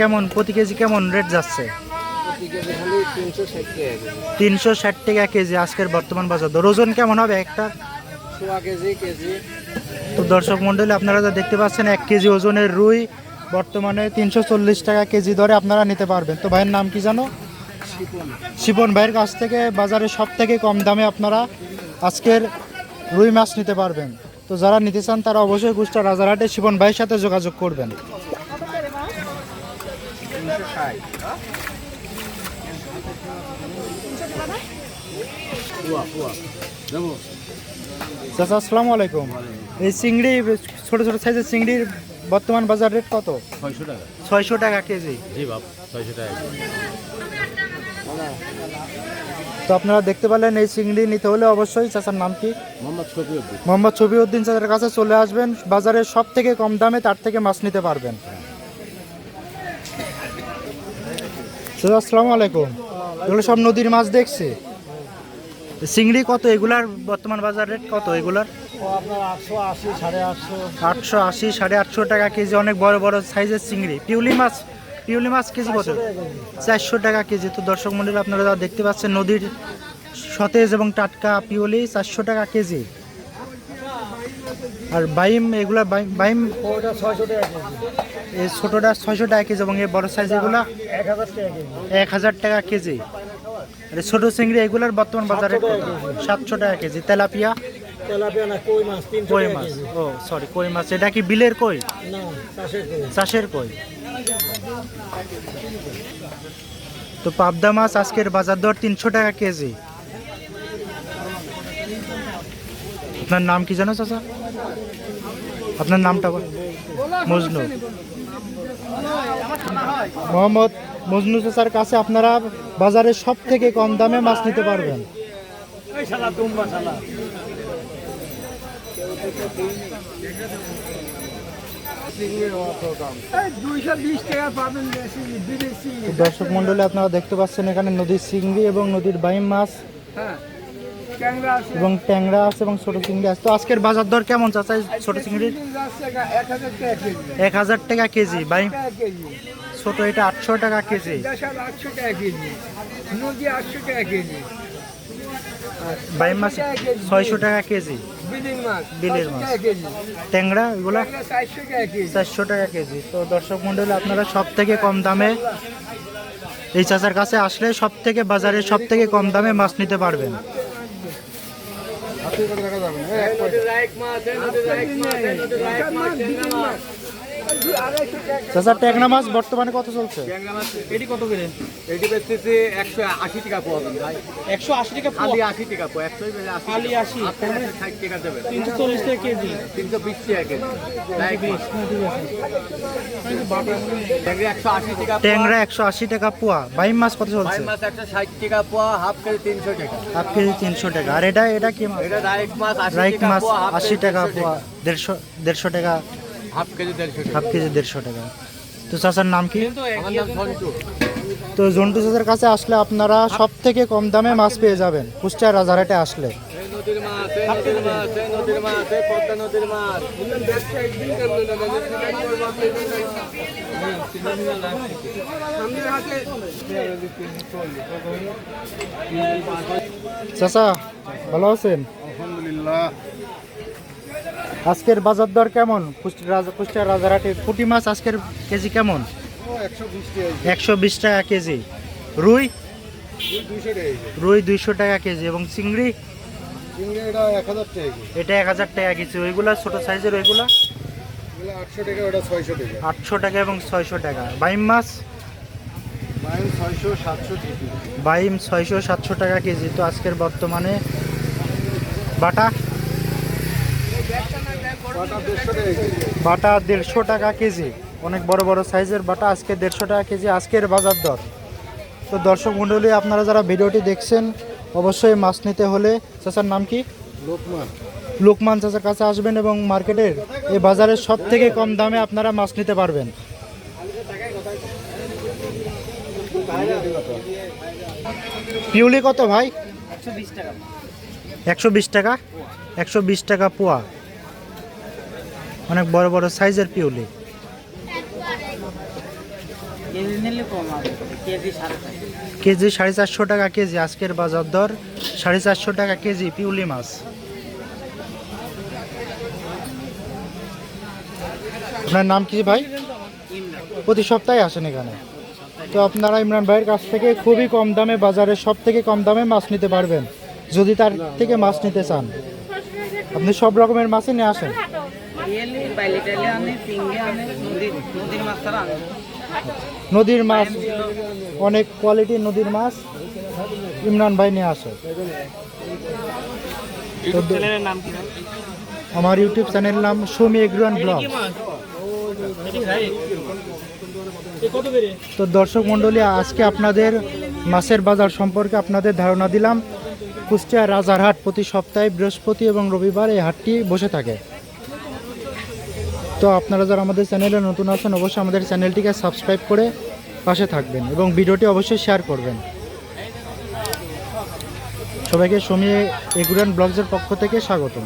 কেমন? প্রতি কেজি কেমন রেট যাচ্ছে? তিনশো ষাট টাকা কেজি আজকের বর্তমান বাজার। দর ওজন কেমন হবে একটা? তো দর্শক মণ্ডলী আপনারা যা দেখতে পাচ্ছেন এক কেজি ওজনের রুই বর্তমানে তিনশো চল্লিশ টাকা কেজি দরে আপনারা নিতে পারবেন। তো ভাইয়ের নাম কি জানো? শিপন। ভাইয়ের কাছ থেকে বাজারে সব থেকে কম দামে আপনারা আজকের রুই মাছ নিতে পারবেন। তো যারা নিতে চান তারা অবশ্যই গুষ্টা রাজারহাটে শিপন ভাইয়ের সাথে যোগাযোগ করবেন তিনশো ষাট পুয়া পুয়া দেবো চাচা আসসালামু আলাইকুম। এই চিংড়ি ছোট ছোট সাইজের চিংড়ির বর্তমান বাজার রেট কত? ছয়শো টাকা। ছয়শো টাকা কেজি। জি বাপ ছয়শো টাকা তো আপনারা দেখতে পেলেন এই চিংড়ি নিতে হলে অবশ্যই চাচার নাম কি? মোহাম্মদ শফিউদ্দিন। মোহাম্মদ ছবিউদ্দিন চাচার কাছে চলে আসবেন। বাজারে সব থেকে কম দামে তার থেকে মাছ নিতে পারবেন। চাচা আসসালামু আলাইকুম। এগুলো সব নদীর মাছ দেখছি। চিংড়ি কত? এগুলার বর্তমান বাজার রেট কত? এগুলার? আটশো আশি সাড়ে আটশো আটশো আশি সাড়ে আটশো টাকা কেজি। অনেক বড় বড় সাইজের চিংড়ি। পিউলি মাছ পিউলি মাছ কেজি কত? চারশো টাকা কেজি। তো দর্শক মন্ডল আপনারা যা দেখতে পাচ্ছেন নদীর সতেজ এবং টাটকা পিওলি চারশো টাকা কেজি। আর বাইম এগুলা বাইম- বাইম ছয়শো টাকা কেজি। এই ছোটোটা ছয়শো টাকা কেজি এবং এই বড় সাইজ এগুলা এক হাজার টাকা কেজি। আর ছোটো চিংড়ি এগুলার বর্তমান বাজারে? সাতশো টাকা কেজি। তেলাপিয়া? কই মাছ? ও সরি কই মাছ? এটা কি বিলের কই? চাষের কই। চাষের কই? তো পাবদা মাছ আজকের বাজার দর তিনশো টাকা কেজি। আপনার নাম কি জানো চাচা? আপনার নামটা বল। মজনু। মোহাম্মদ মজনু চাচার কাছে আপনারা বাজারে সব থেকে কম দামে মাছ নিতে পারবেন। দর্শক মন্ডলী আপনারা দেখতে পাচ্ছেন এখানে নদীর চিংড়ি এবং নদীর বাইম মাছ। হ্যাঁ। এবং ট্যাংরা আছে এবং ছোট চিংড়ি আছে তো আজকের বাজার দর কেমন চাচা ছোট চিংড়ির এক হাজার টাকা কেজি কেজি ছোট এটা আটশো টাকা কেজি দেশাল আটশো টাকা কেজি নদী আটশো টাকা কেজি বাইম মাছ ছয়শো টাকা কেজি বিলের মাছ। ট্যাংরা এগুলা চারশো টাকা কেজি তো দর্শক মন্ডলী আপনারা সব থেকে কম দামে এই চাচার কাছে আসলে সব থেকে বাজারে সব থেকে কম দামে মাছ নিতে পারবেন নদীর রাইক মাছ নদীর রাইক মাছ নদীর রাইক মাছ ট্যাংরা মাছ। আড়াইশো ট্যাংরা মাছ বর্তমানে কত চলছে? ট্যাংরা মাছ এটি কত করে? এটি বেচতেছে একশো আশি টাকা পাওয়া যাবে ভাই। একশো আশি টাকা খালি আশি টাকা পাও একশো খালি 80 ষাট টাকা দেবেন। তিনশো চল্লিশ টাকা কেজি। তিনশো বিশ টাকা কেজি। ট্যাংরা একশো আশি টাকা পোয়া। বাইম মাছ কত চলছে? মাছ একশো ষাট টাকা পোয়া হাফ কেজি তিনশো টাকা। হাফ কেজি তিনশো টাকা। আর এটা এটা কি মাছ? এটা রাইক মাছ আশি রাইক টাকা মাছ আশি টাকা পোয়া। দেড়শো দেড়শো টাকা হাফ কেজি দেড়শো টাকা। হাফ কেজি দেড়শো টাকা। তো চাচার নাম কি? তো জন্টু চাচার কাছে আসলে আপনারা সব থেকে কম দামে মাছ পেয়ে যাবেন কুষ্টিয়া রাজারহাটে আসলে। এই নদীর মাছ এই নদীর মাছ এই নদীর মাছ এই পদ্মা নদীর মাছ। চাচা ভালো আছেন? আলহামদুলিল্লাহ। আজকের বাজার দর কেমন? কুষ্টিয়া রাজা কুষ্টিয়া রাজারহাটে পুঁটি মাছ আজকের কেজি কেমন? একশো বিশ টাকা কেজি। রুই? রুই দুইশো টাকা কেজি। এবং চিংড়ি? এটা এক হাজার টাকা কেজি। ওইগুলা ছোট সাইজের ওইগুলা? আটশো টাকা এবং ছয়শো টাকা। বাইম মাছ? মাইন ছয়শো সাতশো বাইম ছয়শো সাতশো টাকা কেজি। তো আজকের বর্তমানে বাটা কটা দেড়শো টাকা কেজি বাটা দেড়শো টাকা কেজি। অনেক বড় বড় সাইজের বাটা আজকে দেড়শো টাকা কেজি আজকের বাজার দর। তো দর্শক মণ্ডলী আপনারা যারা ভিডিওটি দেখছেন অবশ্যই মাছ নিতে হলে চাচার নাম কি? লোকমান। লোকমান চাচার কাছে আসবেন এবং মার্কেটের এই বাজারের সব থেকে কম দামে আপনারা মাছ নিতে পারবেন। পিউলি কত ভাই? একশো বিশ টাকা। একশো বিশ টাকা? একশো বিশ টাকা পোয়া। অনেক বড় বড় সাইজের পিউলি। কেজি সাড়ে চারশো। টাকা কেজি আজকের বাজার দর সাড়ে চারশো টাকা কেজি পিউলি মাছ। আপনার নাম কি ভাই? প্রতি সপ্তাহে আসেন এখানে। তো আপনারা ইমরান ভাইয়ের কাছ থেকে খুবই কম দামে বাজারে সব থেকে কম দামে মাছ নিতে পারবেন। যদি তার থেকে মাছ নিতে চান। আপনি সব রকমের মাছই নিয়ে আসেন। টাইলে পিঙ্গে নদীর নদীর মাছ তারা নদীর মাছ অনেক কোয়ালিটির নদীর মাছ ইমরান ভাই নিয়ে আসে। চ্যানেলের আমার ইউটিউব চ্যানেল নাম সুমি এগ্রুয়ান ব্লগ। তো দর্শক মণ্ডলী আজকে আপনাদের মাছের বাজার সম্পর্কে আপনাদের ধারণা দিলাম। কুষ্টিয়া রাজারহাট প্রতি সপ্তাহে বৃহস্পতি এবং রবিবার এই হাটটি বসে থাকে। তো আপনারা যারা আমাদের চ্যানেলে নতুন আছেন, অবশ্যই আমাদের চ্যানেলটিকে সাবস্ক্রাইব করে পাশে থাকবেন এবং ভিডিওটি অবশ্যই শেয়ার করবেন। সবাইকে সমিয়ে এগুরান ব্লগসের পক্ষ থেকে স্বাগতম।